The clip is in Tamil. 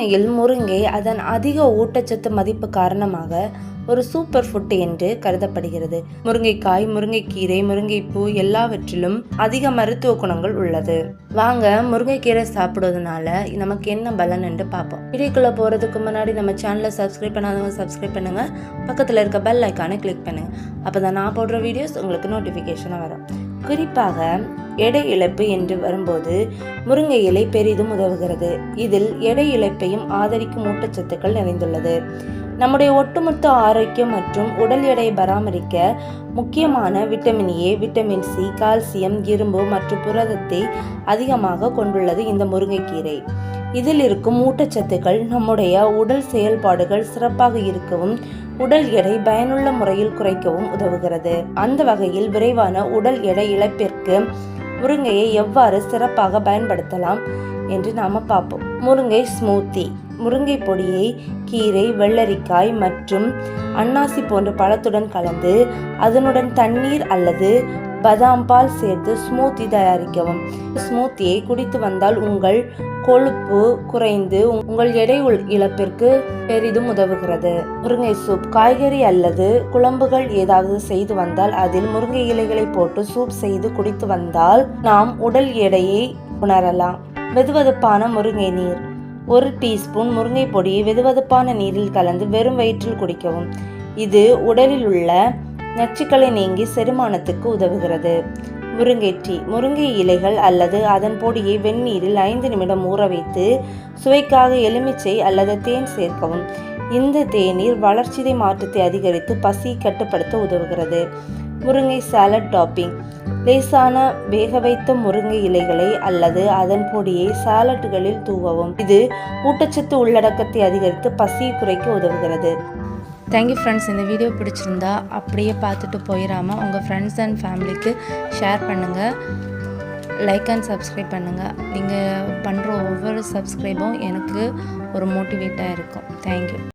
உண்மையில் முருங்கை அதன் அதிக ஊட்டச்சத்து மதிப்பு காரணமாக ஒரு சூப்பர் ஃபுட் என்று கருதப்படுகிறது. முருங்கைக்காய் முருங்கைக்கீரை முருங்கைப்பூ எல்லாவற்றிலும் அதிக மருத்துவ குணங்கள் உள்ளது. வாங்க முருங்கைக்கீரை சாப்பிடுவதனால நமக்கு என்ன பலன் என்று பார்ப்போம். வீடியோக்குள்ள போறதுக்கு முன்னாடி நம்ம சேனலை சப்ஸ்கிரைப் பண்ணாதவங்க சப்ஸ்கிரைப் பண்ணுங்க. பக்கத்தில் இருக்க பெல் ஐக்கானை கிளிக் பண்ணுங்க. அப்பதான் நான் போடுற வீடியோஸ் உங்களுக்கு நோட்டிஃபிகேஷனாக வரும். குறிப்பாக எடை இழப்பு என்று வரும்போது முருங்கை இலை பெரிதும் உதவுகிறது. இதில் எடை இழப்பையும் ஆதரிக்கும் ஊட்டச்சத்துக்கள் நிறைந்துள்ளது. நம்முடைய ஒட்டுமொத்த ஆரோக்கியம் மற்றும் உடல் எடையை பராமரிக்க முக்கியமான vitamin A vitamin C calcium இரும்பு மற்றும் புரதத்தை அதிகமாக கொண்டுள்ளது இந்த முருங்கைக்கீரை. இதில் இருக்கும் ஊட்டச்சத்துக்கள் நம்முடைய உடல் செயல்பாடுகள் சிறப்பாக இருக்கவும் உடல் எடை பயனுள்ள முறையில் குறைக்கவும் உதவுகிறது. அந்த வகையில் விரைவான உடல் எடை இழப்பிற்கு முருங்கையை எவ்வாறு சிறப்பாக பயன்படுத்தலாம் என்று நாம பார்ப்போம். முருங்கை ஸ்மூத்தி முருங்கை பொடியை கீரை வெள்ளரிக்காய் மற்றும் அன்னாசி போன்ற பழத்துடன் கலந்து அதனுடன் தண்ணீர் அல்லது பதாம் பால் சேர்த்து ஸ்மூத்தி தயாரிக்கவும். ஸ்மூத்தியை குடித்து வந்தால் உங்கள் கொழுப்பு குறைந்து உங்கள் எடை உள்- இழப்பிற்கு பெரிதும் உதவுகிறது. முருங்கை சூப் காய்கறி அல்லது குழம்புகள் ஏதாவது செய்து வந்தால் அதில் முருங்கை இலைகளை போட்டு சூப் செய்து குடித்து வந்தால் நாம் உடல் எடையை உணரலாம். வெதுவெதுப்பான முருங்கை நீர். ஒரு டீஸ்பூன் முருங்கை பொடியை வெதுவெதுப்பான நீரில் கலந்து வெறும் வயிற்றில் குடிக்கவும். இது உடலில் உள்ள நச்சுக்களை நீங்கி செரிமானத்துக்கு உதவுகிறது. முருங்கை டீ முருங்கை இலைகள் அல்லது அதன் பொடியை வெந்நீரில் ஐந்து நிமிடம் ஊற வைத்து சுவைக்காக எலுமிச்சை அல்லது தேன் சேர்க்கவும். இந்த தேநீர் வளர்ச்சிதை மாற்றத்தை அதிகரித்து பசி கட்டுப்படுத்த உதவுகிறது. முருங்கை சாலட் டாப்பிங் லேசான வேக வைத்த முருங்கை இலைகளை அல்லது அதன் பொடியை சாலட்டுகளில் தூவவும். இது ஊட்டச்சத்து உள்ளடக்கத்தை அதிகரித்து பசியை குறைக்க உதவுகிறது. தேங்க்யூ ஃப்ரெண்ட்ஸ் இந்த வீடியோ பிடிச்சிருந்தா அப்படியே பார்த்துட்டு போயிடாமல் உங்கள் ஃப்ரெண்ட்ஸ் அண்ட் ஃபேமிலிக்கு ஷேர் பண்ணுங்கள் லைக் அண்ட் சப்ஸ்கிரைப் பண்ணுங்கள் நீங்கள் பண்ணுற ஒவ்வொரு சப்ஸ்கிரைபும் எனக்கு ஒரு மோட்டிவேட்டாக இருக்கும். தேங்க்யூ